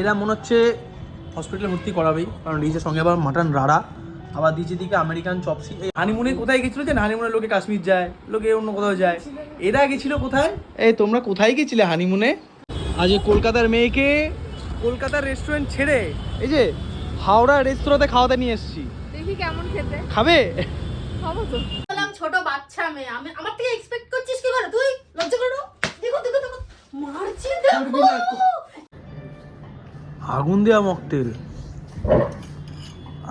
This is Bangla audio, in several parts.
এরা মনে হচ্ছে হসপিটালে ভর্তি করাবেই কারণ দিয়েছে সঙ্গে আবার মাটন রাড়া আবার দিয়েছে দিকে আমেরিকান চপসি হানিমুনে কোথায় গেছিল যে হানিমুনে লোকে কাশ্মীর যায় লোকে অন্য কোথাও যায়? এরা গেছিল কোথায়? এই তোমরা কোথায় গেছিলে হানিমুনে আজ কলকাতার মেয়েকে কলকাতার রেস্টুরেন্ট ছেড়ে এই যে হাওড়া রেস্তোরাঁতে খাওয়াতে নিয়ে এসেছি। দেখি কেমন খেতে। খাবে? খাব তো। বললাম ছোট বাচ্চা মেয়ে আমি আমার থেকে এক্সপেক্ট করছিস কি করে তুই লজ্জা করো দেখো দেখো দেখো। মারছি দেখো। আগুন দেওয়া মকটেল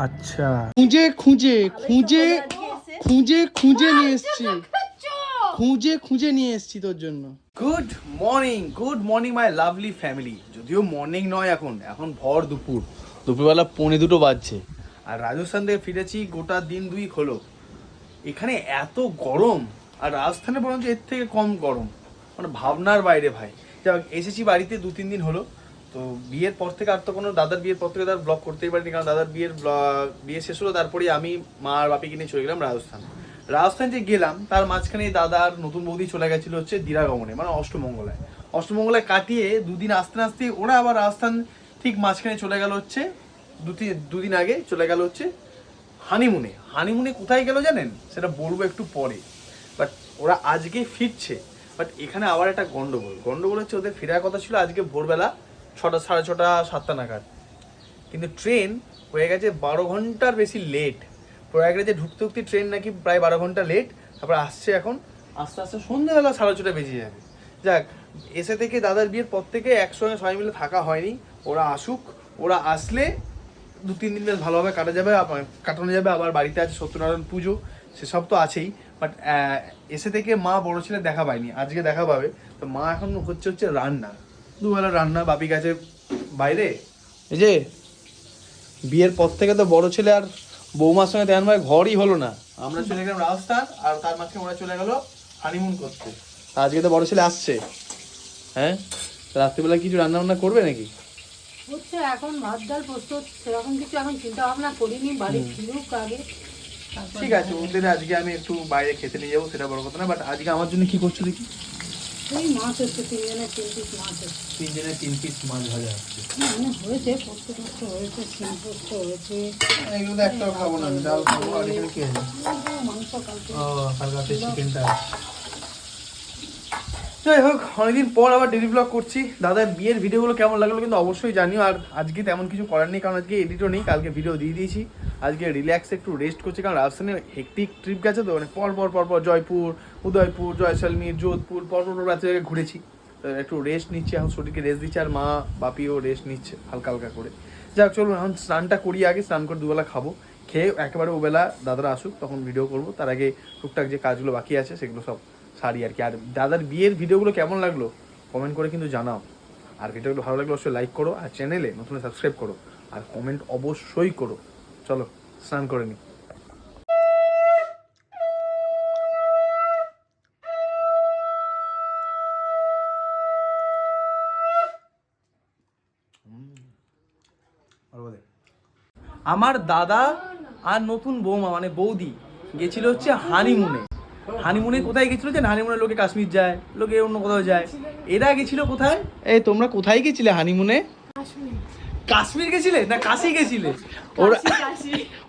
আচ্ছা। খুঁজে খুঁজে খুঁজে খুঁজে খুঁজে নিয়ে এসেছি। খুঁজে খুঁজে নিয়ে এসেছি তোর জন্য। Good morning good morning my lovely family যদিও মর্নিং নয় এখন এখন ভর দুপুর। দুপুরবেলা পৌনে দুটো বাজছে। আর রাজস্থান থেকে ফিরেছি গোটা দিন দুই হলো। এখানে এত গরম আর রাজস্থানে বরঞ্চ এর থেকে কম গরম। মানে ভাবনার বাইরে ভাই। যাক এসেছি বাড়িতে দু তিন দিন হলো। তো বিয়ের পর থেকে আর তো কোনো দাদার বিয়ের পর থেকে তার ব্লগ করতেই পারিনি, কারণ দাদার বিয়ের বিয়ে শেষ হলো তারপরে আমি মা আর বাপিকে নিয়ে চলে গেলাম রাজস্থান। রাজস্থান যে গেলাম, তার মাঝখানে দাদার নতুন বৌদি চলে গেছিল হচ্ছে দিরাগমনে মানে অষ্টমঙ্গলায়। অষ্টমঙ্গলায় কাটিয়ে দুদিন আসতে আসতে ওরা আবার রাজস্থান ঠিক মাঝখানে চলে গেল হচ্ছে দু দুদিন আগে চলে গেল হচ্ছে হানিমুনে হানিমুনে কোথায় গেল জানেন? সেটা বলব একটু পরে। বাট ওরা আজকে ফিরছে। বাট এখানে আবার একটা গন্ডগোল। গন্ডগোল হচ্ছে ওদের ফেরার কথা ছিল আজকে ভোরবেলা। ছটা, সাড়ে ছটা, সাতটা নাগাদ। কিন্তু ট্রেন হয়ে গেছে বারো ঘণ্টার বেশি লেট প্রয়াগরাজে ঢুকতে ঢুকতে ট্রেন নাকি প্রায় বারো ঘণ্টা লেট তারপর আসছে এখন, আস্তে আস্তে সন্ধ্যেবেলা সাড়ে ছটা বেজে যাবে। যাক, এসে থেকে দাদার বিয়ের পর থেকে একসঙ্গে সবাই মিলে থাকা হয়নি। ওরা আসুক, ওরা আসলে দু, তিন দিন বেশ ভালোভাবে কাটা যাবে কাটানো যাবে, আবার বাড়িতে আছে সত্যনারায়ণ পুজো, সেসব তো আছেই। বাট এসে থেকে মা বড় ছেলে দেখা পায়নি, আজকে দেখা পাবে। তো মা এখন হচ্ছে হচ্ছে রান্না। দুবেলা রান্না বাপি গেছে বাইরে। এই যে বিয়ের পর থেকে তো বড় ছেলে আর বৌমার সঙ্গে তেমন ভাই ঘরই হলো না। আমরা চলে গেলাম রাজস্থান আর তার মাঝখানে ওরা চলে গেল হানিমুন করতে। আজকে তো বড় ছেলে আসছে। হ্যাঁ? রাত্রিবেলা কিছু রান্না বান্না করবে নাকি? হচ্ছে এখন ভাত ডাল প্রস্তুত সেরকম কিছু এখন চিন্তা ভাবনা করিনি বাড়ি ফিরুক আগে। ঠিক আছে ওদের আজকে আমি একটু বাইরে খেতে নিয়ে যাব সেটা বড় কথা না বাট আজকে আমার জন্য কি করছ দেখি? এই মাছ হচ্ছে তিনজনের তিন পিস মাছ হচ্ছে তিনজনের তিন পিস মাছ ভাজা হচ্ছে। মানে হয়েছে পোস্ত পোস্ত হয়েছে সিম পোস্ত হয়েছে। এগুলো তো একটাও খাব না আমি ডাল খাব আর এখানে কি আছে? মাংস কালকে ও কালকে চিকেনটা যাই হোক, অনেকদিন পর আবার ডেলি ব্লগ করছি। দাদার বিয়ের ভিডিওগুলো কেমন লাগল কিন্তু অবশ্যই জানিও। আর আজকে তেমন কিছু করার নেই, কারণ আজকে এডিটও নেই। কালকে ভিডিও দিয়ে দিয়েছি। আজকে রিল্যাক্স একটু রেস্ট করছি, কারণ রাজস্থানে হেকটিক ট্রিপ গেছে তো মানে পর পর পর পর জয়পুর, উদয়পুর জয়সলমীর যোধপুর, পর পর রাত্রে জায়গায় ঘুরেছি একটু রেস্ট নিচ্ছে, এখন শরীরকে রেস্ট দিচ্ছে, আর মা, বাপিও রেস্ট নিচ্ছে হালকা হালকা করে। যাক চলুন, এখন স্নানটা করি আগে, স্নান করে দুবেলা খাব। খেয়ে একেবারে ওবেলা দাদারা আসুক, তখন ভিডিও করব। তার আগে টুকটাক যে কাজগুলো বাকি আছে, সেগুলো সব সারি আর কি। আর দাদার বিয়ের ভিডিওগুলো কেমন লাগল? কমেন্ট করে কিন্তু জানাও। আর ভিডিওগুলো ভালো লাগলে অবশ্যই লাইক করো আর চ্যানেলে নতুন সাবস্ক্রাইব করো। আর কমেন্ট অবশ্যই করো। চলো, স্নান করে নি। আমার দাদা আর নতুন বৌমা মানে বৌদি, গেছিল হচ্ছে হানিমুনে হানিমুনে কোথায় গেছিল যে হানিমুনে লোকে কাশ্মীর যায় লোকে অন্য কোথাও যায়? এরা গেছিল কোথায়? এই তোমরা কোথায় গেছিলে হানিমুনে? কাশ্মীর। কাশ্মীর গেছিলে? না কাশি গেছিলে? ওরা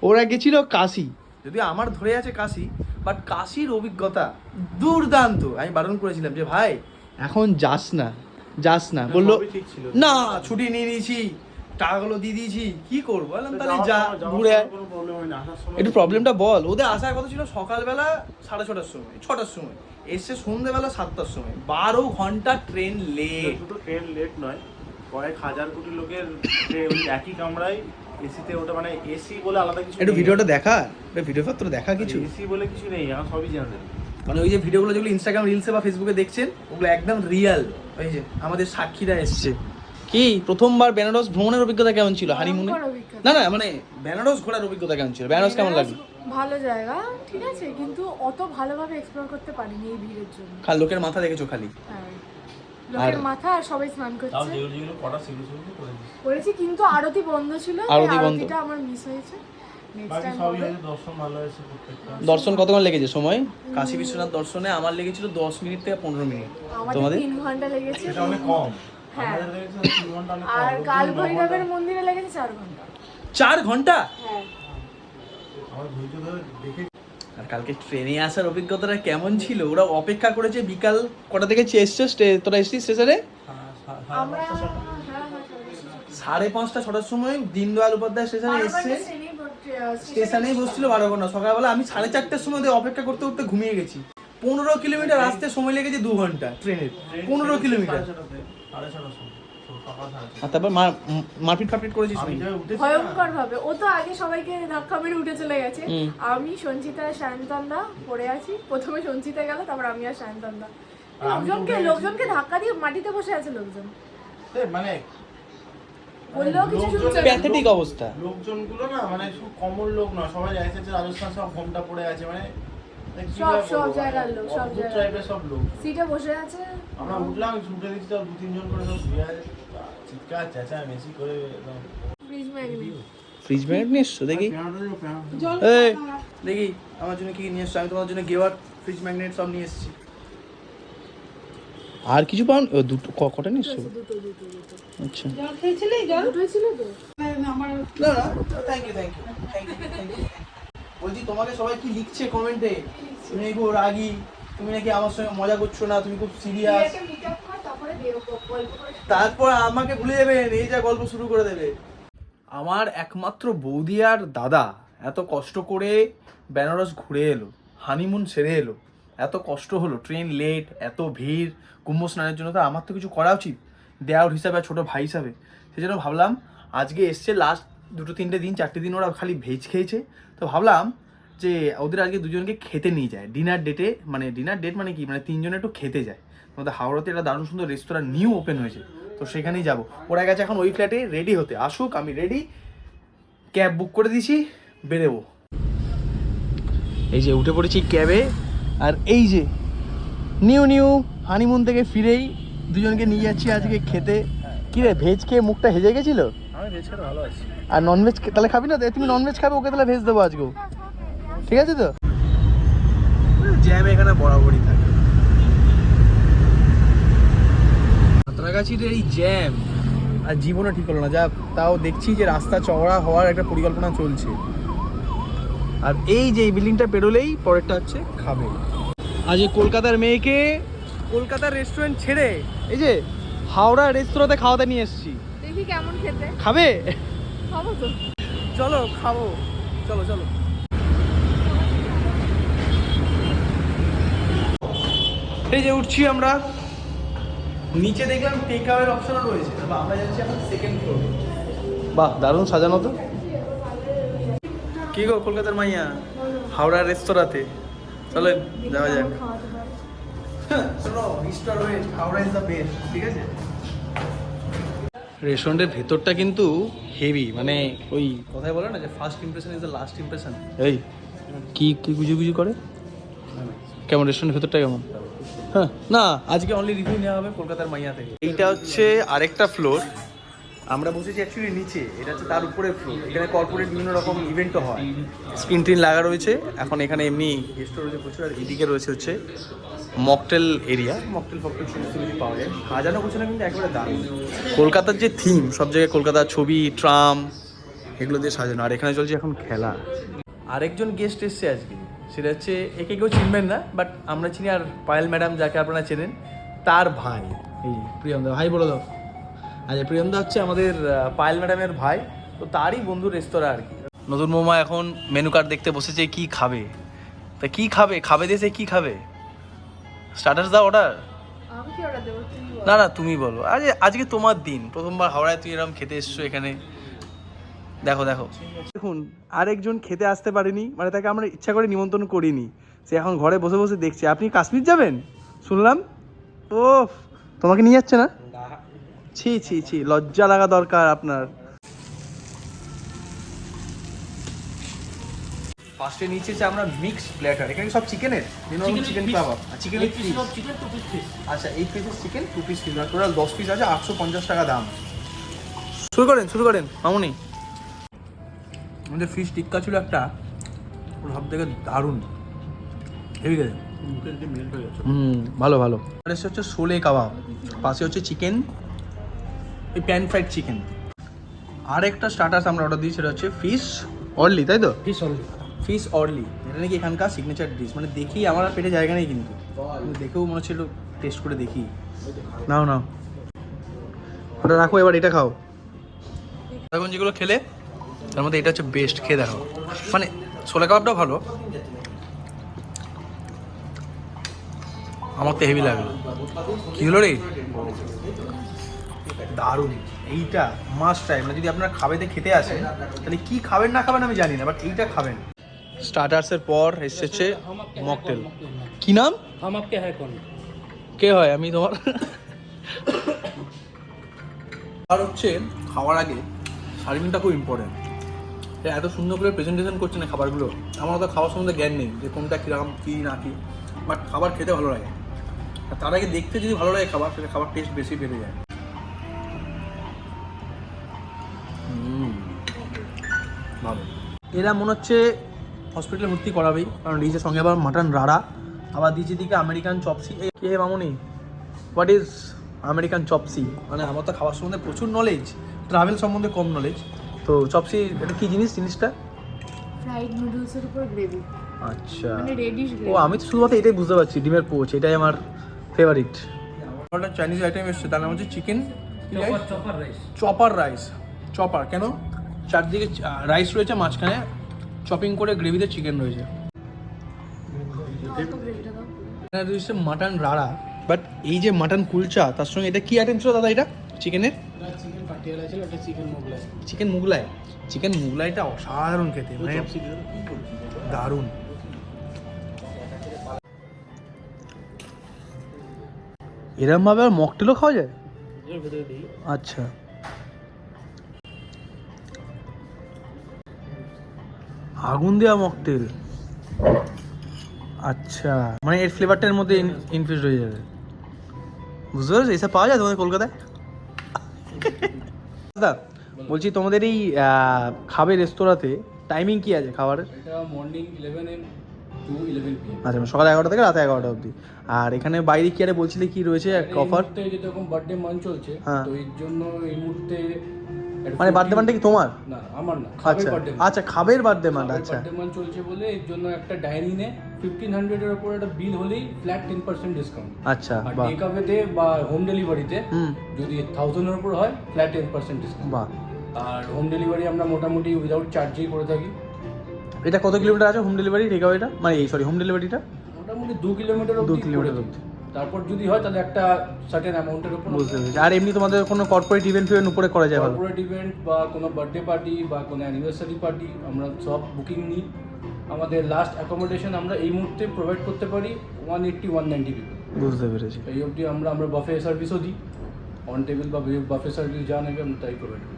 ওরা গেছিল কাশি। যদি আমার ধরে আছে কাশি বাট কাশির অভিজ্ঞতা দুর্দান্ত। আমি বারণ করেছিলাম যে ভাই এখন যাস না যাস না। বলল না ছুটি নিয়ে নিয়েছি। টাকাগুলো দিয়ে দিয়েছি কি করব? বললাম তাহলে যা ঘুরে আয়। একটু প্রবলেমটা বল ওদের আসার কথা ছিল সকালবেলা সাড়ে ছটার সময় ছটার সময়। এসছে সন্ধ্যেবেলা সাতটার সময় বারো ঘণ্টা ট্রেন লেট দুটো ট্রেন লেট নয় কয়েক হাজার কোটি লোকের একই কামরায় এসিতে ওটা মানে এসি বলে আলাদা কিছু একটু ভিডিওটা দেখা একটু ভিডিও পত্র দেখা কিছু? এসি বলে কিছু নেই এখন সবই জানেন মানে ওই যে ভিডিওগুলো যেগুলো ইনস্টাগ্রাম রিলসে বা ফেসবুকে দেখছেন ওগুলো একদম রিয়েল ওই যে আমাদের সাক্ষীরা এসছে। কি? প্রথমবার বেনারস ভ্রমণের অভিজ্ঞতা কেমন ছিল হানিমুনে? না না মানে বেনারস ঘোরার অভিজ্ঞতা কেমন ছিল? বেনারস কেমন লাগল? ভালো জায়গা ঠিক আছে কিন্তু অত ভালোভাবে এক্সপ্লোর করতে পারিনি এই ভিড়ের জন্য। খাল লোকের মাথা দেখেছ খালি? হ্যাঁ। লোকের মাথা আর সবাই স্নান তাও করছে। করেছি কিন্তু আরতি বন্ধ ছিল আরতি বন্ধ। আরতিটা আমার মিস হয়েছে। নেক্সট বাকি সবই হয়েছে দর্শন ভালো হয়েছে প্রত্যেকটা। দর্শন কতক্ষণ লেগেছে সময়? কাশী বিশ্বনাথ দর্শনে আমার লেগেছিল দশ মিনিট থেকে পনেরো মিনিট। আমাদের তোমাদের? তিন ঘণ্টা লেগেছে। এটা অনেক কম। হ্যাঁ। আর কাল ভৈরবের মন্দিরে লেগেছে চার ঘণ্টা। চার ঘণ্টা? হ্যাঁ। আর কালকে ট্রেনে আসার অভিজ্ঞতাটা কেমন ছিল? ওরা অপেক্ষা করেছে বিকাল কটা থেকে এসছো তোরা এসছিস স্টেশনে? আমরা হ্যাঁ হ্যাঁ সাড়ে পাঁচটা ছটার সময় দীনদয়াল উপাধ্যায় স্টেশনে এসছে। স্টেশনেই বসে- বসছিল বারো ঘণ্টা সকালবেলা আমি সাড়ে চারটের সময় ওদের অপেক্ষা করতে করতে ঘুমিয়ে গেছি। পনেরো কিলোমিটার আসতে সময় লেগেছে দু ঘণ্টা ট্রেনের পনেরো কিলোমিটার। সাড়ে ছটার। আর তারপর মারপিট ফারপিট করেছিস ভয়ঙ্কর ভাবে। ও তো আগে সবাইকে ধাক্কা মেরে উঠে চলে গেছে। আমি সঞ্চিতা সায়ন্তনদা পড়ে আছি। প্রথমে সঞ্চিতা গেল তারপর আমি আর সায়ন্তনদা। লোকজনকে লোকজনকে ধাক্কা দিয়ে মাটিতে বসে আছে লোকজন। মানে বললেও কিছু লোকজন- শুনছে। প্যাথেটিক অবস্থা। লোকজনগুলো না মানে খুব কমন লোক না। সবাই এসেছে রাজস্থান সব ঘোমটা পড়ে আছে। মানে সব- সব জায়গার লোক, সব জায়গার। সব লোক। সিটে বসে আছে। আমরা উঠলাম ছুটে দিচ্ছি তো দু তিনজন করে সব শুয়ে আছে। চিৎকার চেঁচা মেসি করে ফ্রিজ ম্যাগনেট ফ্রিজ ম্যাগনেট নিয়ে এসছো দেখি। জল দেখি আমার জন্য কি নিয়ে এসছো? আমি তোমার জন্য গেওয়ার ফ্রিজ ম্যাগনেট সব নিয়ে এসেছি। আর কিছু পাও ও দুটো কটা নিয়ে এসছো? আচ্ছা। দুটোই তো। না না। Thank you thank you thank you thank you বলছি তোমাকে সবাই কি লিখছে কমেন্টে? তুমি নাকি খুব রাগি তুমি নাকি আমার সঙ্গে মজা করছ না তুমি খুব সিরিয়াস তারপরে আমাকে ভুলে যাবেন এই যা গল্প শুরু করে দেবে। আমার একমাত্র বৌদি আর দাদা এত কষ্ট করে বেনারস ঘুরে এলো হানিমুন সেরে এলো এত কষ্ট হলো ট্রেন লেট এত ভিড় কুম্ভ স্নানের জন্য তো আমার তো কিছু করা উচিত দেওয়ার হিসাবে আর ছোটো ভাই হিসাবে। সেই জন্য ভাবলাম আজকে এসছে লাস্ট দুটো তিনটে দিন চারটে দিন ওরা খালি ভেজ খেয়েছে তো ভাবলাম যে ওদের আজকে দুজনকে খেতে নিয়ে যায়। ডিনার ডেটে মানে ডিনার ডেট মানে কি? মানে তিনজনে একটু খেতে যায়। আমাদের হাওড়াতে একটা দারুণ সুন্দর রেস্তোরাঁ নিউ ওপেন হয়েছে। তো সেখানেই যাব। ওরা গেছে এখন ওই ফ্ল্যাটে রেডি হতে। আসুক, আমি রেডি ক্যাব বুক করে দিয়েছি বেরোবো। এই যে উঠে পড়েছি ক্যাবে আর এই যে নিউ নিউ হানিমুন থেকে ফিরেই দুজনকে নিয়ে যাচ্ছি আজকে খেতে। কি রে ভেজ খেয়ে মুখটা হেজে গেছিল? আমি ভেজ খেতে ভালো আছি। আর ননভেজ তাহলে খাবি না? তুমি ননভেজ খাবে ওকে তাহলে ভেজ দেবো আজকেও। ঠিক আছে তো? জ্যাম এখানে বরাবরই থাকে। সাঁতরাগাছির এই জ্যাম আর জীবনও ঠিক হলো না। যা তাও দেখছি যে রাস্তা চওড়া হওয়ার একটা পরিকল্পনা চলছে। আর এই যে এই বিল্ডিংটা পেরোলেই পরেরটা হচ্ছে খাবে। আজ এই কলকাতার মেয়েকে কলকাতার রেস্টুরেন্ট ছেড়ে এই যে হাওড়া রেস্তোরাঁতে খাওয়াতে নিয়ে এসেছি। দেখি কেমন খেতে। খাবে? খাব তো? চলো খাব। চলো চলো। এই যে উঠছি আমরা। নিচে দেখলাম টেক আওয়ের অপশনও রয়েছে। তবে আমরা যাচ্ছি এখন সেকেন্ড ফ্লোর বাহ দারুণ সাজানো তো। কি গো কলকাতার মাইয়া? হাওড়ার রেস্তোরাঁতে। চলো যাওয়া যাক। পারে শোনো mister West Howrah is the best ঠিক আছে? রেস্টুরেন্টের ভেতরটা কিন্তু হেভি মানে ওই কথাই বলে না যে first impression is the last impression এই কি কি গুজু গুজু করে? কেমন রেস্টুরেন্টের ভেতরটা কেমন? হ্যাঁ না আজকে অনলি রিভিউ নেওয়া হবে কলকাতার মাইয়া থেকে। এইটা হচ্ছে আরেকটা ফ্লোর আমরা বসেছি অ্যাকচুয়ালি নিচে এটা হচ্ছে তার উপরে ফ্লোর এখানে কর্পোরেট বিভিন্ন রকম ইভেন্টও হয়। স্ক্রিন টিন লাগা রয়েছে এখন এখানে এমনি গেস্টও রয়েছে প্রচুর আর এদিকে রয়েছে হচ্ছে মকটেল এরিয়া মকটেল ফকটেল সমস্ত কিছু পাওয়া যায়। সাজানো গোছানো কিন্তু একেবারে দারুণ। কলকাতার যে থিম সব জায়গায় কলকাতার ছবি ট্রাম এগুলো দিয়ে সাজানো। আর এখানে চলছে এখন খেলা। আরেকজন গেস্ট এসছে আজকে সেটা হচ্ছে একে কেউ চিনবেন না বাট আমরা চিনি আর পায়েল ম্যাডাম যাকে আপনারা চেনেন তার ভাই। এই প্রিয়মদা ভাই বলে দাও। আচ্ছা প্রিয়মদা হচ্ছে আমাদের পায়েল ম্যাডামের ভাই। তো তারই বন্ধু রেস্তোরাঁ আর কি। নতুন মোমা এখন মেনু কার্ড দেখতে বসেছে কি খাবে? তা কি খাবে? খাবে দেশে কি খাবে? স্টার্টার্স দাও অর্ডার আমি কি অর্ডার দেবো? তুমি বল। না না তুমি বলো। আজ আজকে তোমার দিন। প্রথমবার হাওড়ায় তুই এরকম খেতে এসছো এখানে। দেখো দেখো। দেখুন আরেকজন খেতে আসতে পারেনি মানে তাকে আমরা ইচ্ছা করে নিমন্ত্রণ করিনি। সে এখন ঘরে বসে বসে দেখছে। আপনি কাশ্মীর যাবেন? শুনলাম। ও তোমাকে নিয়ে যাচ্ছে না? ছি ছি ছি লজ্জা লাগা দরকার আপনার। ফার্স্টে নিচে যে আমরা মিক্স প্ল্যাটার এখানে সব চিকেনের chicken kebab chicken chicken two piece আচ্ছা এই পিসের chicken two piece piece total দশ পিস আছে আটশো পঞ্চাশ টাকা দাম। শুরু করেন শুরু করেন মামুনি। আমাদের ফিশ টিক্কা ছিল একটা ওর সব থেকে দারুণ। হেভি গেছে হয়ে হুম ভালো ভালো। আর এসে হচ্ছে শোলে কাবাব পাশে হচ্ছে চিকেন ওই প্যান ফ্রাইড চিকেন আর একটা স্টার্টার্স আমরা অর্ডার দিই সেটা হচ্ছে ফিশ অরলি তাই তো? ফিশ অনলি ফিশ অরলি এটা নাকি এখানকার সিগনেচার ডিশ মানে দেখি আমার পেটে জায়গা নেই কিন্তু। কিন্তু দেখেও মনে হচ্ছে একটু টেস্ট করে দেখি। নাও নাও। ওটা রাখো এবার এটা খাও। এখন যেগুলো খেলে তার মধ্যে এটা হচ্ছে বেস্ট খেয়ে দেখো। মানে ছোলা কাবাবটাও ভালো। আমার তো হেভি লাগল কি হলো রে? দারুণ। এইটা মাস্ট ট্রাই মানে যদি আপনার খাবেতে খেতে আসে তাহলে কি খাবেন না খাবেন আমি জানি না বাট এইটা খাবেন। স্টার্টার্সের পর এসেছে মকটেল কি নাম? হাম আপকে হ্যাঁ কোন? কে হয়? আমি তোমার আর হচ্ছে খাওয়ার আগে সার্ভিংটা খুব ইম্পর্টেন্ট এত সুন্দর করে প্রেজেন্টেশন করছে না খাবারগুলো। আমার তো খাওয়ার সম্বন্ধে জ্ঞান নেই যে কোনটা কীরকম কী না কী। বাট খাবার খেতে ভালো লাগে। আর তার আগে দেখতে যদি ভালো লাগে খাবার সেটা খাবার টেস্ট বেশি বেড়ে যায়। এরা মনে হচ্ছে হসপিটালে ভর্তি করাবেই কারণ দিয়েছে সঙ্গে আবার মাটন রাড়া আবার দিয়েছে দিকে আমেরিকান চপসি কে মামনি? What is American chop suey মানে আমার তো খাবার সম্বন্ধে প্রচুর নলেজ ট্রাভেল সম্বন্ধে কম নলেজ তো চপসি এটা কী জিনিস জিনিসটা? ফ্রাইড নুডলসের উপর গ্রেভি আচ্ছা। ও আমি তো শুধুমাত্র এটাই বুঝতে পারছি ডিমের পোচ এটাই আমার ফেভারিট চাইনিজ আইটেম এসছে তার নাম হচ্ছে chicken chopper rice chopper rice chopper কেন? চারদিকে রাইস রয়েছে মাঝখানে চপিং করে গ্রেভিতে চিকেন রয়েছে। মাটন রাড়া। বাট এই যে মাটন কুলচা তার সঙ্গে এটা কি আইটেম ছিল দাদা এটা? চিকেনের চিকেন মোগলাই। চিকেন মুগলাইটা অসাধারণ খেতে মানে দারুণ। এরম ভাবে আর মকটেলও খাওয়া যায়? আচ্ছা। আগুন দেওয়া মকটেল আচ্ছা মানে এর ফ্লেভারটার মধ্যে ইনফিউজ হয়ে যাবে। বুঝতে পারছ? এসব পাওয়া যায় তোমাদের কলকাতায়? দাদা বলছি তোমাদের এই খাবে রেস্তোরাঁতে টাইমিং কি আছে খাবারের? মর্নিং ইলেভেন এম আচ্ছা মানে সকাল এগারোটা থেকে রাত এগারোটা অবধি। আর এখানে বাইরে কি আরে বলছিলে কি রয়েছে অফার যেরকম বার্থডে মান চলছে হ্যাঁ। তো এর জন্য এই মুহূর্তে মানে বার্থডে 14 মানটা কি তোমার? না আমার না আচ্ছা আচ্ছা খাবের বার্থডে মান আচ্ছা। বার্থডে মান চলছে বলে এর জন্য একটা ডাইনিংয়ে ফিফটিন হান্ড্রেডের উপর একটা বিল হলেই ফ্ল্যাট টেন পার্সেন্ট ডিসকাউন্ট আচ্ছা আর বাহ। টেক আওয়েতে বা হোম। ডেলিভারিতে যদি থাউজেন্ডের উপর হয় ফ্ল্যাট টেন পার্সেন্ট ডিসকাউন্ট বাহ। আর হোম ডেলিভারি আমরা মোটামুটি উইদাউট চার্জেই করে থাকি। এটা কত কিলোমিটার আছে হোম ডেলিভারি টেক আওয়েটা মানে এই সরি হোম ডেলিভারিটা মোটামুটি দু কিলোমিটার দু অবধি কিলোমিটার করে অবধি। তারপর যদি হয় তাহলে একটা সার্টেন অ্যামাউন্টের উপর বুঝতে পেরেছি। আর এমনি তোমাদের কোনো কর্পোরেট ইভেন্ট ফিভেন্ট উপরে করা যায় কর্পোরেট ইভেন্ট বা কোনো বার্থডে পার্টি বা কোনো অ্যানিভার্সারি পার্টি আমরা সব বুকিং নিই। আমাদের লাস্ট অ্যাকোমোডেশন আমরা এই মুহূর্তে প্রোভাইড করতে পারি one eighty one ninety people বুঝতে পেরেছি। এই অবধি আমরা আমরা বাফে সার্ভিসও দিই। অন টেবিল বা বাফে সার্ভিস যা নেবে আমরা তাই প্রোভাইড করি।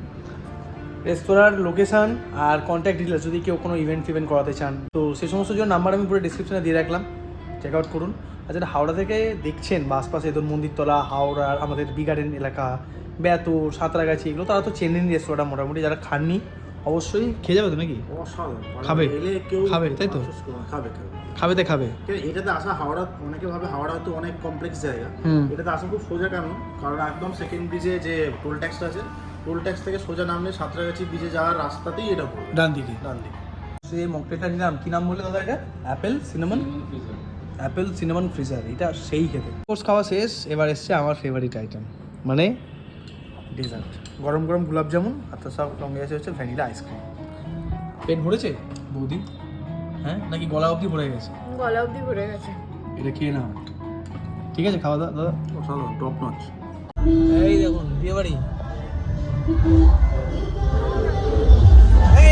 রেস্তোরাঁর লোকেশন আর কন্ট্যাক্ট ডিটেলস যদি কেউ কোনো ইভেন্ট ফিভেন্ট করাতে চান। তো সেই সমস্ত জন্য নাম্বার আমি পুরো ডিসক্রিপশনে দিয়ে রাখলাম। চেক আউট করুন। যারা হাওড়া থেকে দেখছেন বা আশপাশে ধরুন মন্দিরতলা হাওড়ার আমাদের বি গার্ডেন এলাকা বেতুর সাঁতরাগাছি এগুলো তারা তো চেনেন রেস্তোরাঁটা মোটামুটি। যারা খাননি অবশ্যই খেয়ে যাবে তো নাকি? অসাধারণ। খাবে? এলে কেউ খাবে, তাই তো? খাবে খাবে। খাবে। খাবে এটাতে আসা হাওড়া অনেকে ভাবে হাওড়া হয়তো অনেক কমপ্লেক্স জায়গা। হুম। এটাতে আসা খুব সোজা কেন? কারণ একদম সেকেন্ড ব্রিজে যে টোল ট্যাক্সটা আছে টোল ট্যাক্স থেকে সোজা নামলে সাঁতরাগাছি ব্রিজে যাওয়ার রাস্তাতেই এটা পড়বে। ডান দিকে ডান দিকে সে মকটেলটা নিলাম কি নাম বললে দাদা এটা? Apple cinnamon apple cinnamon freezer এটা সেই খেতে। কোর্স খাওয়া শেষ এবার এসছে আমার ফেভারিট আইটেম মানে ডেজার্ট গরম গরম গোলাপ জামুন আর তার সব সঙ্গে আছে হচ্ছে ভ্যানিলা আইসক্রিম পেট ভরেছে? বৌদি? হ্যাঁ? নাকি গলা অবধি ভরে গেছে? গলা অবধি ভরে গেছে। এটা খেয়ে নাও। ঠিক আছে খাওয়া দাওয়া দাদা? অসাধারণ টপ নচ এই দেখুন বিয়ে বাড়ি।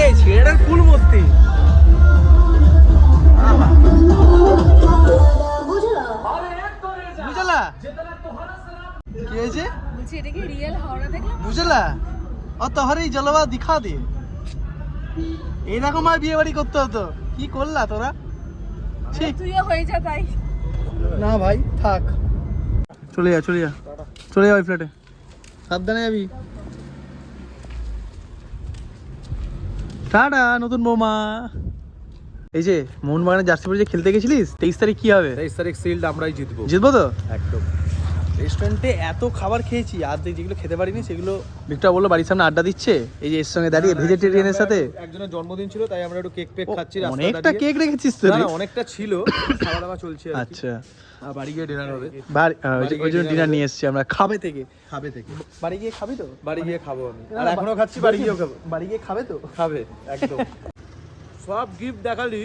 এই ছেলেটার ফুল মস্তি। কি হয়েছে? বলছি এটা কি রিয়েল হাওড়া দেখলাম? বুঝলা? ও তোর জলবা দিখা দে। এইরকম আর বিয়ে বাড়ি করতে হতো। কি করলা তোরা? ছি। তুইও হয়ে যা তাই। না ভাই থাক। চলে যা চলে যা। চলে যা ওই ফ্ল্যাটে সাবধানে যাবি। টাটা নতুন বৌমা। এই যে মোহনবাগানের জার্সি পরে যে খেলতে গেছিলিস তেইশ তারিখ কি হবে? তেইশ তারিখ সিল্ড আমরাই জিতবো। জিতবো তো? একদম। রেস্টুরেন্টে এত খাবার খেয়েছি আর যেগুলো খেতে পারিনি সেগুলো ভিক্টর বলল বাড়ির সামনে আড্ডা দিচ্ছে? এই যে এর সঙ্গে দাঁড়িয়ে ভেজিটেরিয়ানের সাথে? একজনের জন্মদিন ছিল তাই আমরা একটু কেক পেক খাচ্ছি অনেকটা কেক রেখেছিস তো না, অনেকটা ছিল খাওয়া দাওয়া চলছে আচ্ছা। বাড়ি গিয়ে ডিনার হবে। ওই যে- বাড়ি ওই জন্য ডিনার নিয়ে এসেছি আমরা খাবে থেকে। খাবে থেকে। বাড়ি গিয়ে খাবি তো? বাড়ি গিয়ে খাব আমি। আর এখনও খাচ্ছি বাড়ি গিয়েও খাব। বাড়ি গিয়ে খাবে তো? খাবে একদম। সব গিফট দেখালি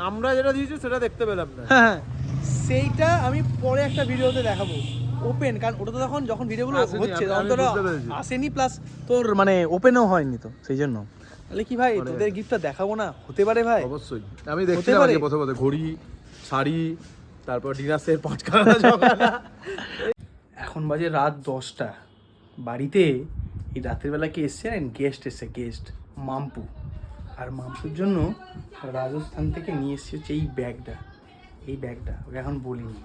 আমরা যেটা দিয়েছি সেটা দেখতে পেলাম না। হ্যাঁ হ্যাঁ। সেইটা আমি পরে একটা ভিডিওতে দেখাবো। ওপেন কারণ ওটা তো তখন যখন ভিডিওগুলো হচ্ছে তখন তো। আসেনি প্লাস তোর মানে ওপেনও হয়নি তো সেই জন্য। তাহলে কি ভাই তোদের গিফটটা দেখাবো না? হতে পারে ভাই। অবশ্যই। আমি দেখছিলাম পারে? আজকে প্রথমে প্রথমে ঘড়ি শাড়ি তারপর ডিনার সেট পাঁচখানা এখন বাজে রাত দশটা। বাড়িতে এই রাতের বেলা কি এসছে গেস্ট এসছে গেস্ট মাম্পু। আর মাম্পুর জন্য রাজস্থান থেকে নিয়ে এসছে হচ্ছে এই ব্যাগটা। এই ব্যাগটা ওকে এখন বলিনি।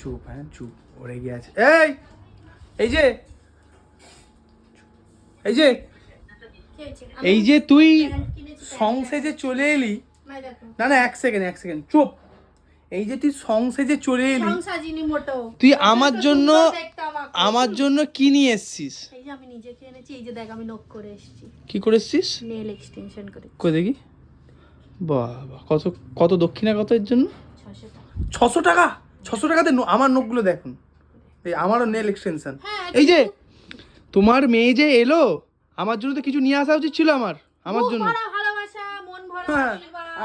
চুপ হ্যাঁ চুপ ওরে গিয়ে আছে। এই এই যে এই যে এই যে তুই সংসেজে চলে এলি না না এক সেকেন্ড এক সেকেন্ড চুপ। এই যে তুই সংসেজে চলে এলি তুই আমার জন্য। আমার জন্য কি নিয়ে এসছিস? এই যে আমি নিজেকে এনেছি এই যে দেখ আমি নক করে এসেছি। কি করে এসছিস? নেল এক্সটেনশন করে। কই দেখি? বাবা কত কত দক্ষিণা কত এর জন্য? টাকা। ছশো টাকা? ছশো টাকাতে ন- আমার নখগুলো দেখুন। এই আমারও নেল এক্সটেনশন। হ্যাঁ, এই যে তোমার মেয়ে যে এলো আমার জন্য তো কিছু নিয়ে আসা উচিত ছিল আমার আমার জন্য। ভরা ভালোবাসা মন ভরা হ্যাঁ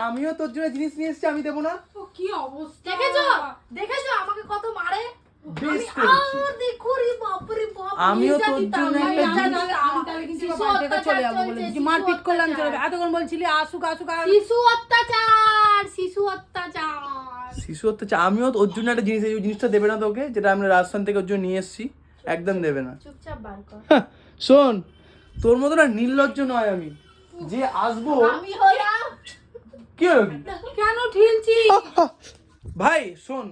আমিও তোর জন্য জিনিস নিয়ে এসেছি আমি দেবো না। কি অবস্থা। দেখেছ? দেখেছ? আমাকে কত মারে? আমিও তোর জন্য মারপিট করলাম চলে এতক্ষণ বলছিলি আসুক আসুক শিশু অত্যাচার শিশু অত্যাচার। শিশু হচ্ছে আমিও তো ওর জন্য একটা জিনিস এই জিনিসটা দেবে না তোকে যেটা আমরা রাজস্থান থেকে ওর জন্য নিয়ে এসেছি একদম দেবে না। চুপচাপ বার কর। হ্যাঁ, শোন তোর মতো না নির্লজ্জ নয় আমি। যে আসব আমি হলাম। কি হলো কেন ঠিলছি ভাই শোন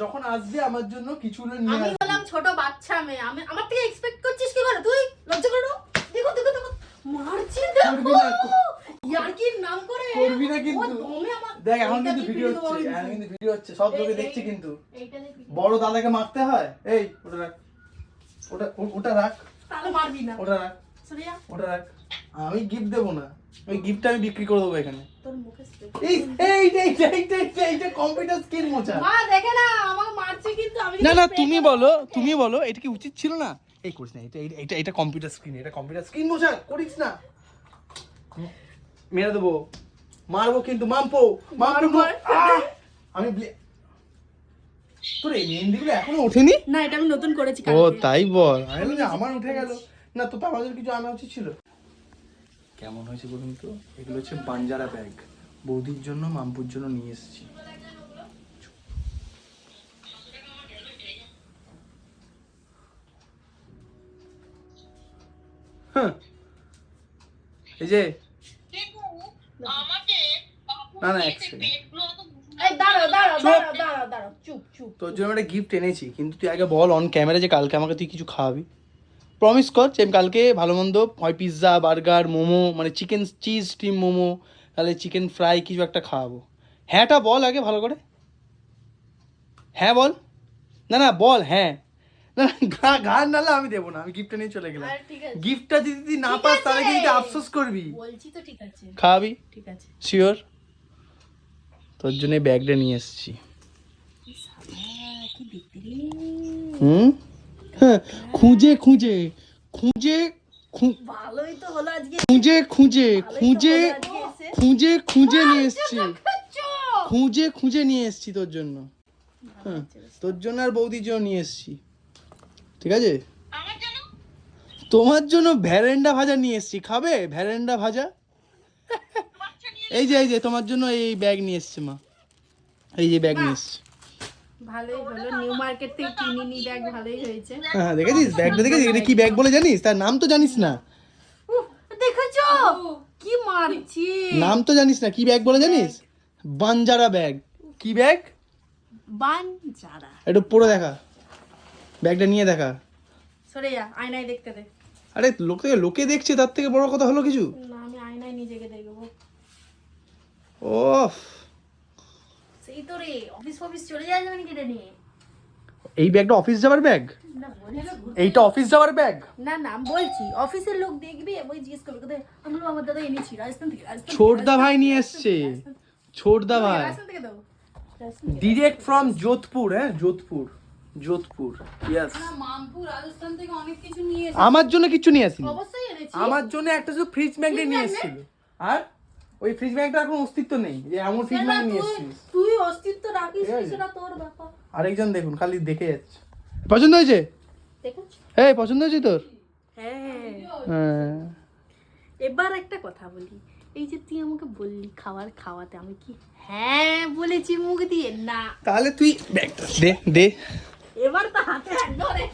যখন আসবি আমার জন্য কিছু হলে নিয়ে আমি হলাম ছোট বাচ্চা মেয়ে। আমি আমার থেকে এক্সপেক্ট করছিস কি করে তুই লজ্জা করো। দেখো দেখো দেখো। মারছি দেখো না, ইয়ার্কির নাম করে করবি না কিন্তু। দেখ এখন কিন্তু ভিডিও হচ্ছে এখন কিন্তু ভিডিও হচ্ছে সব লোকে দেখছে কিন্তু। বড় দাদাকে মারতে হয়? এই ওটা রাখ। ওটা ওটা রাখ। তাহলে মারবি না। ওটা রাখ। ওটা রাখ। আমি গিফট দেবো না। ওই গিফটটা আমি বিক্রি করে দেবো এখানে। তোর মুখে spray এই এইটা এইটা এইটা এইটা এইটা কম্পিউটার স্ক্রিন মোছা মা দেখে না আমাকে মারছে কিন্তু আমি না না তুমি বলো তুমি বলো এটা কি উচিত ছিল না? এই করিস না এটা এটা- এটা এটা কম্পিউটার স্ক্রিন এটা কম্পিউটার স্ক্রিন মোছা করিস না। মেরে দেবো। মারবো কিন্তু মাম্পো মারবো। আহ! আমি তোর এই মেহেন্দিগুলো এখনও ওঠেনি? না এটা আমি নতুন করেছি ও তাই বল। আমি আমার উঠে গেল। না তো তো আমাদের কিছু আনা উচিত ছিল। কেমন হয়েছে বলুন তো? এগুলো হচ্ছে বাঞ্জারা ব্যাগ। বৌদির জন্য মাম্পুর জন্য নিয়ে এসেছি। হ্যাঁ। এই যে না না এক তোর জন্য একটা গিফট এনেছি কিন্তু তুই আগে বল অন ক্যামেরা যে কালকে আমাকে তুই কিছু খাওয়াবি। প্রমিস কর যে আমি কালকে ভালো মন্দ হয় পিৎজা বার্গার মোমো মানে চিকেন চিজ স্টিম মোমো তাহলে চিকেন ফ্রাই কিছু একটা খাওয়াবো। হ্যাঁটা বল আগে ভালো করে। হ্যাঁ বল। না না বল হ্যাঁ। না না, গান নালে আমি দেবো না আমি গিফটটা নিয়ে চলে গেলাম। গিফটটা যদি তুই না পাস তাহলে কিন্তু আফসোস করবি। বলছি তো ঠিক আছে। খাওয়াবি? ঠিক আছে। শিওর তোর জন্য ব্যাগটা নিয়ে এসেছি। হুম? হ্যাঁ, খুঁজে খুঁজে খুঁজে খুঁজে খুঁজে খুঁজে। খুঁজে খুঁজে নিয়ে এসছি। খুঁজে খুঁজে নিয়ে এসছি তোর জন্য। হ্যাঁ তোর জন্য আর বৌদির জন্য নিয়ে এসছি। ঠিক আছে? তোমার জন্য ভ্যারেন্ডা ভাজা নিয়ে এসছি। খাবে? ভ্যারেন্ডা ভাজা? এই যে এই যে তোমার জন্য এই ব্যাগ নিয়ে এসছি মা। এই যে ব্যাগ নিয়ে এসছি। ভালোই হলো নিউ মার্কেট থেকে কিনে ব্যাগ ভালোই হয়েছে। হ্যাঁ হ্যাঁ, দেখেছিস? ব্যাগটা দেখেছিস? এটা কি ব্যাগ বলে জানিস? তার নাম তো জানিস না। দেখেছ? কি মারছি? নাম তো জানিস না কি ব্যাগ বলে জানিস? বাঞ্জারা ব্যাগ কি ব্যাগ একটু পরে দেখা। ব্যাগটা নিয়ে দেখা। সরে যা আয়নায় দেখতে দে। আরে লোক থেকে লোকে দেখছে তার থেকে বড় কথা হলো কিছু। না আমি আয়নায় নিজেকে সেই তো রে অফিস ফফিস চলে যাওয়া যাবে নাকি এটা নিয়ে। এই ব্যাগটা অফিস যাওয়ার ব্যাগ? এইটা অফিস যাওয়ার ব্যাগ? না না আমি বলছি অফিসের লোক দেখবি এবং জিজ্ঞেস করবে কোথায়? আমি বলব, আমার দাদা এনেছি রাজস্থান থেকে রাজস্থান ছোটদা ভাই নিয়ে এসছে। ছোটদা ভাই। রাজস্থান থেকে দাও। ডিরেক্ট ফ্রম যোধপুর হ্যাঁ যোধপুর যোধপুর ইয়েস মামপুর রাজস্থান থেকে অনেক কিছু নিয়ে এসে আমার জন্য কিছু নিয়ে আসিনি। অবশ্যই এনেছি। আমার জন্য একটা শুধু ফ্রিজ ম্যাগনেট নিয়ে? এসেছিল। আর? ওই ফ্রিজ ম্যাগনেটটা এখন অস্তিত্ব নেই যে এমন ফ্রিজ ম্যাগনেট নিয়ে তুই- এসেছিস তুই অস্তিত্ব রাখিস সেটা তোর ব্যাপার আরেকজন দেখুন খালি দেখে যাচ্ছে। পছন্দ হয়েছে? দেখেছ? এই পছন্দ হয়েছে তোর? হ্যাঁ হ্যাঁ। এবার একটা কথা বলি। এই যে তুই আমাকে বললি খাবার খাওয়াতে আমি কি হ্যাঁ বলেছি মুখ দিয়ে? না। তাহলে তুই ব্যাগটা দে দে। এবার তো হাতে ধরে।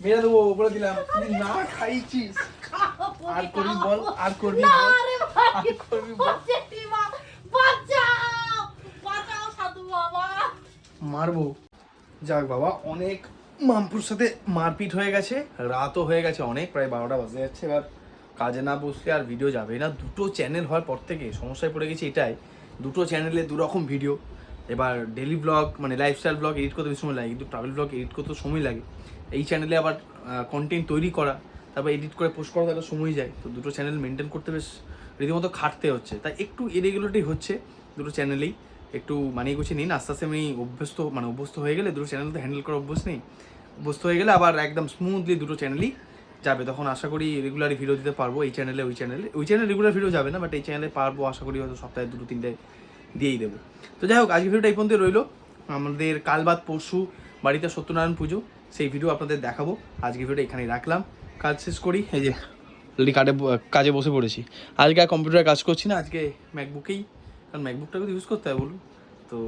মেরে দেবো বলে দিলাম। তুই না খাইছিস। আর করবি বল আর করবি না বল। মারবো। যাক বাবা, অনেক মামপুর সাথে মারপিট হয়ে গেছে, রাতও হয়ে গেছে অনেক, প্রায় বারোটা বাজে যাচ্ছে। এবার কাজে না বসলে আর ভিডিও যাবে না। দুটো চ্যানেল হওয়ার পর থেকে সমস্যায় পড়ে গেছে এটাই। দুটো চ্যানেলে দু রকম ভিডিও এবার ডেলি ব্লগ মানে লাইফস্টাইল ব্লগ এডিট করতে সময় লাগে, কিন্তু ট্রাভেল ব্লগ এডিট করতে সময় লাগে। এই চ্যানেলে আবার কন্টেন্ট তৈরি করা, তারপর এডিট করে পোস্ট করা, তাহলে সময় যায়। তো দুটো চ্যানেল মেনটেন করতে বেশ রীতিমতো খাটতে হচ্ছে। তাই একটু ইরেগুলারিটি হচ্ছে দুটো চ্যানেলেই একটু মানিয়ে গুছিয়ে নিন। আস্তে আস্তে আমি অভ্যস্ত মানে অভ্যস্ত হয়ে গেলে দুটো চ্যানেল তো হ্যান্ডেল করা অভ্যস্ত নেই। অভ্যস্ত হয়ে গেলে আবার একদম স্মুথলি দুটো চ্যানেলই যাবে। তখন আশা করি রেগুলারই ভিডিও দিতে পারব এই চ্যানেলে ওই চ্যানেলে ওই চ্যানেলে রেগুলার ভিডিও যাবে না বাট এই চ্যানেলে পারব, আশা করি হয়তো সপ্তাহে দুটো, তিনটে দিয়েই দেবো। তো যাই হোক আজকে ভিডিওটা এই পর্যন্ত রইল। আমাদের কাল বাদ পরশু বাড়িতে সত্যনারায়ণ পুজো, সেই ভিডিও আপনাদের দেখাবো। আজকে ভিডিওটা এখানেই রাখলাম। কাজ শেষ করি। এই যে অলরেডি কাজে কাজে বসে পড়েছি। আজকে আর কম্পিউটারে কাজ করছি না, আজকে ম্যাকবুকেই কারণ ম্যাকবুকটাকে তো ইউজ করতে হয় বলুন। তো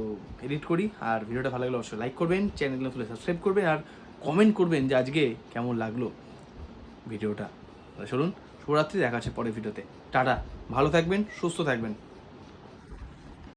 এডিট করি, আর ভিডিওটা ভালো লাগলে অবশ্যই লাইক করবেন চ্যানেল নতুন সাবস্ক্রাইব করবেন, আর কমেন্ট করবেন যে আজকে কেমন লাগল ভিডিওটা। চলুন, শুভরাত্রি, দেখা আছে পরের ভিডিওতে। টাটা, ভালো থাকবেন, সুস্থ থাকবেন।